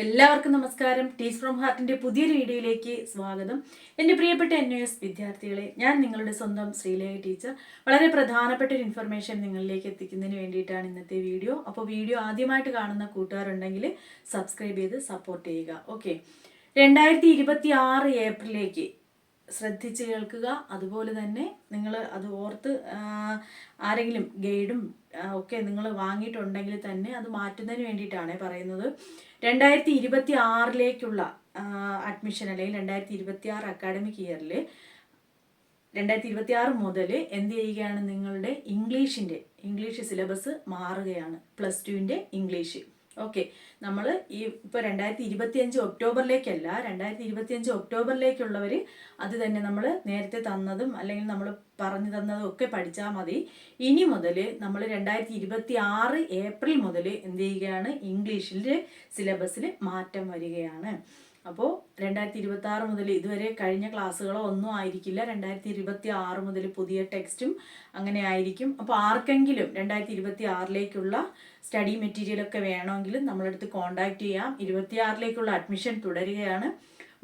എല്ലാവർക്കും നമസ്കാരം. Teach from ഹാർട്ടിന്റെ പുതിയൊരു വീഡിയോയിലേക്ക് സ്വാഗതം. എന്റെ പ്രിയപ്പെട്ട എൻ എസ് വിദ്യാർത്ഥികളെ ഞാൻ നിങ്ങളുടെ സ്വന്തം ശ്രീലേഖ ടീച്ചർ വളരെ പ്രധാനപ്പെട്ട ഒരു ഇൻഫർമേഷൻ നിങ്ങളിലേക്ക് എത്തിക്കുന്നതിന് വേണ്ടിയിട്ടാണ് ഇന്നത്തെ വീഡിയോ. അപ്പോൾ വീഡിയോ ആദ്യമായിട്ട് കാണുന്ന കൂട്ടുകാരുണ്ടെങ്കിൽ സബ്സ്ക്രൈബ് ചെയ്ത് സപ്പോർട്ട് ചെയ്യുക. ഓക്കെ രണ്ടായിരത്തി ഏപ്രിലേക്ക് ശ്രദ്ധിച്ച് കേൾക്കുക. അതുപോലെ തന്നെ നിങ്ങൾ അത് ഓർത്ത് ആരെങ്കിലും ഗൈഡും ഒക്കെ നിങ്ങൾ വാങ്ങിയിട്ടുണ്ടെങ്കിൽ തന്നെ അത് മാറ്റുന്നതിന് വേണ്ടിയിട്ടാണ് പറയുന്നത്. രണ്ടായിരത്തി ഇരുപത്തി ആറിലേക്കുള്ള അഡ്മിഷൻ അല്ലെങ്കിൽ രണ്ടായിരത്തി ഇരുപത്തി ആറ് അക്കാഡമിക് ഇയറിൽ രണ്ടായിരത്തി ഇരുപത്തി ആറ് മുതൽ എന്ത് ചെയ്യുകയാണ് നിങ്ങളുടെ ഇംഗ്ലീഷിന്റെ ഇംഗ്ലീഷ് സിലബസ് മാറുകയാണ്. പ്ലസ് ടുവിന്റെ ഇംഗ്ലീഷ് ഓക്കെ നമ്മൾ ഈ ഇപ്പോൾ രണ്ടായിരത്തി ഇരുപത്തി അഞ്ച് ഒക്ടോബറിലേക്കല്ല രണ്ടായിരത്തി ഇരുപത്തി അഞ്ച് ഒക്ടോബറിലേക്കുള്ളവർ അത് തന്നെ നമ്മൾ നേരത്തെ തന്നതും അല്ലെങ്കിൽ നമ്മൾ പറഞ്ഞു തന്നതും ഒക്കെ പഠിച്ചാൽ മതി. ഇനി മുതൽ നമ്മൾ രണ്ടായിരത്തി ഇരുപത്തി ആറ് ഏപ്രിൽ മുതൽ എന്ത് ചെയ്യുകയാണ്? ഇംഗ്ലീഷിന്റെ സിലബസിൽ മാറ്റം വരികയാണ്. അപ്പോൾ രണ്ടായിരത്തി ഇരുപത്തി ആറ് മുതൽ ഇതുവരെ കഴിഞ്ഞ ക്ലാസ്സുകളോ ഒന്നും ആയിരിക്കില്ല. രണ്ടായിരത്തി ഇരുപത്തി ആറ് മുതൽ പുതിയ ടെക്സ്റ്റും അങ്ങനെ ആയിരിക്കും. അപ്പോൾ ആർക്കെങ്കിലും രണ്ടായിരത്തി ഇരുപത്തി ആറിലേക്കുള്ള സ്റ്റഡി മെറ്റീരിയലൊക്കെ വേണമെങ്കിൽ നമ്മളെടുത്ത് കോൺടാക്ട് ചെയ്യാം. ഇരുപത്തി ആറിലേക്കുള്ള അഡ്മിഷൻ തുടരുകയാണ്.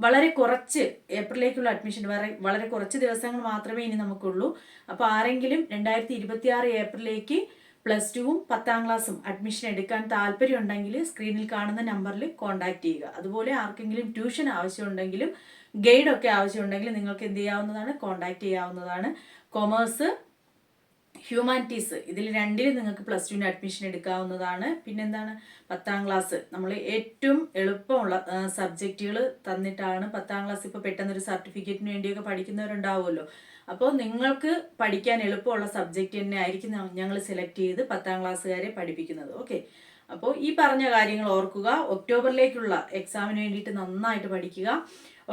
വളരെ കുറച്ച് ഏപ്രിലേക്കുള്ള അഡ്മിഷൻ വളരെ വളരെ കുറച്ച് ദിവസങ്ങൾ മാത്രമേ ഇനി നമുക്കുള്ളൂ. അപ്പോൾ ആരെങ്കിലും രണ്ടായിരത്തി ഇരുപത്തി ആറ് ഏപ്രിലേക്ക് പ്ലസ് ടുവും പത്താം ക്ലാസ്സും അഡ്മിഷൻ എടുക്കാൻ താല്പര്യമുണ്ടെങ്കിൽ സ്ക്രീനിൽ കാണുന്ന നമ്പറിൽ കോൺടാക്ട് ചെയ്യുക. അതുപോലെ ആർക്കെങ്കിലും ട്യൂഷൻ ആവശ്യമുണ്ടെങ്കിലും ഗൈഡൊക്കെ ആവശ്യമുണ്ടെങ്കിൽ നിങ്ങൾക്ക് എന്ത് ചെയ്യാവുന്നതാണ്? കോൺടാക്ട് ചെയ്യാവുന്നതാണ്. കൊമേഴ്സ് ഹ്യൂമാനിറ്റീസ് ഇതിൽ രണ്ടിൽ നിങ്ങൾക്ക് പ്ലസ് ടുവിന് അഡ്മിഷൻ എടുക്കാവുന്നതാണ്. പിന്നെന്താണ്? പത്താം ക്ലാസ് നമ്മൾ ഏറ്റവും എളുപ്പമുള്ള സബ്ജക്റ്റുകൾ തന്നിട്ടാണ് പത്താം ക്ലാസ് ഇപ്പോൾ പെട്ടെന്നൊരു സർട്ടിഫിക്കറ്റിന് വേണ്ടിയൊക്കെ പഠിക്കുന്നവരുണ്ടാവുമല്ലോ. അപ്പോൾ നിങ്ങൾക്ക് പഠിക്കാൻ എളുപ്പമുള്ള സബ്ജക്റ്റ് തന്നെ ആയിരിക്കും ഞങ്ങൾ സെലക്ട് ചെയ്ത് പത്താം ക്ലാസ്സുകാരെ പഠിപ്പിക്കുന്നത്. ഓക്കെ അപ്പോൾ ഈ പറഞ്ഞ കാര്യങ്ങൾ ഓർക്കുക. ഒക്ടോബറിലേക്കുള്ള എക്സാമിന് വേണ്ടിയിട്ട് നന്നായിട്ട് പഠിക്കുക.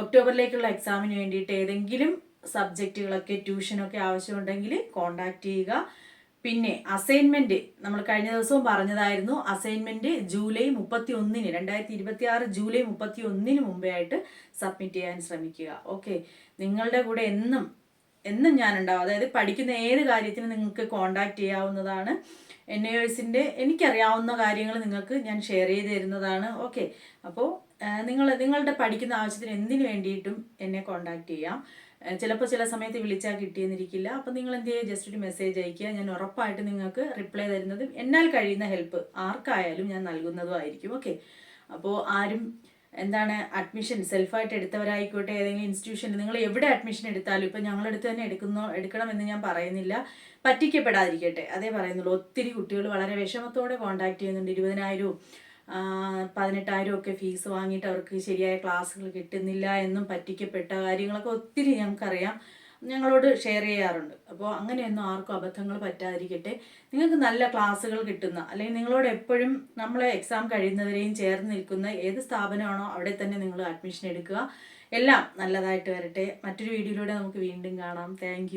ഒക്ടോബറിലേക്കുള്ള എക്സാമിന് വേണ്ടിയിട്ട് ഏതെങ്കിലും സബ്ജക്റ്റുകളൊക്കെ ട്യൂഷനൊക്കെ ആവശ്യമുണ്ടെങ്കിൽ കോണ്ടാക്ട് ചെയ്യുക. പിന്നെ അസൈൻമെന്റ് നമ്മൾ കഴിഞ്ഞ ദിവസവും പറഞ്ഞതായിരുന്നു അസൈൻമെന്റ് ജൂലൈ മുപ്പത്തി ഒന്നിന് രണ്ടായിരത്തി ഇരുപത്തി ആറ് ജൂലൈ മുപ്പത്തി ഒന്നിന് മുമ്പേ ആയിട്ട് സബ്മിറ്റ് ചെയ്യാൻ ശ്രമിക്കുക. ഓക്കെ നിങ്ങളുടെ കൂടെ എന്നും എന്നും ഞാനുണ്ടാവും. അതായത് പഠിക്കുന്ന ഏത് കാര്യത്തിനും നിങ്ങൾക്ക് കോണ്ടാക്ട് ചെയ്യാവുന്നതാണ്. എൻ എസിന്റെ എനിക്കറിയാവുന്ന കാര്യങ്ങൾ നിങ്ങൾക്ക് ഞാൻ ഷെയർ ചെയ്ത് തരുന്നതാണ്. ഓക്കെ അപ്പോൾ നിങ്ങൾ നിങ്ങളുടെ പഠിക്കുന്ന ആവശ്യത്തിന് എന്തിനു വേണ്ടിയിട്ടും എന്നെ കോണ്ടാക്ട് ചെയ്യാം. ചിലപ്പോൾ ചില സമയത്ത് വിളിച്ചാൽ കിട്ടിയെന്നിരിക്കില്ല. അപ്പോൾ നിങ്ങൾ എന്ത് ചെയ്യുക ജസ്റ്റ് ഒരു മെസ്സേജ് അയക്കുക ഞാൻ ഉറപ്പായിട്ട് നിങ്ങൾക്ക് റിപ്ലൈ തരുന്നതും എന്നാൽ കഴിയുന്ന ഹെൽപ്പ് ആർക്കായാലും ഞാൻ നൽകുന്നതും ആയിരിക്കും. ഓക്കെ അപ്പോൾ ആരും എന്താണ് അഡ്മിഷൻ സെൽഫായിട്ട് എടുത്തവരായിക്കോട്ടെ ഏതെങ്കിലും ഇൻസ്റ്റിറ്റ്യൂഷനിൽ നിങ്ങൾ എവിടെ അഡ്മിഷൻ എടുത്താലും ഇപ്പം ഞങ്ങളെടുത്ത് തന്നെ എടുക്കുന്നോ എടുക്കണമെന്ന് ഞാൻ പറയുന്നില്ല. പറ്റിക്കപ്പെടാതിരിക്കട്ടെ. അതേ പറയുന്നുള്ളൂ. ഒത്തിരി കുട്ടികൾ വളരെ വിഷമത്തോടെ കോൺടാക്ട് ചെയ്യുന്നുണ്ട്. ഇരുപതിനായിരവും പതിനെട്ടായിരം ഒക്കെ ഫീസ് വാങ്ങിയിട്ട് അവർക്ക് ശരിയായ ക്ലാസ്സുകൾ കിട്ടുന്നില്ല എന്നും പറ്റിക്കപ്പെട്ട കാര്യങ്ങളൊക്കെ ഒത്തിരി ഞങ്ങൾക്കറിയാം. ഞങ്ങളോട് ഷെയർ ചെയ്യാറുണ്ട്. അപ്പോൾ അങ്ങനെയൊന്നും ആർക്കും അബദ്ധങ്ങൾ പറ്റാതിരിക്കട്ടെ. നിങ്ങൾക്ക് നല്ല ക്ലാസ്സുകൾ കിട്ടുന്ന അല്ലെങ്കിൽ നിങ്ങളോട് എപ്പോഴും നമ്മളെ എക്സാം കഴിയുന്നവരെയും ചേർന്ന് നിൽക്കുന്ന ഏത് സ്ഥാപനമാണോ അവിടെ തന്നെ നിങ്ങൾ അഡ്മിഷൻ എടുക്കുക. എല്ലാം നല്ലതായിട്ട് വരട്ടെ. മറ്റൊരു വീഡിയോയിലൂടെ നമുക്ക് വീണ്ടും കാണാം. താങ്ക്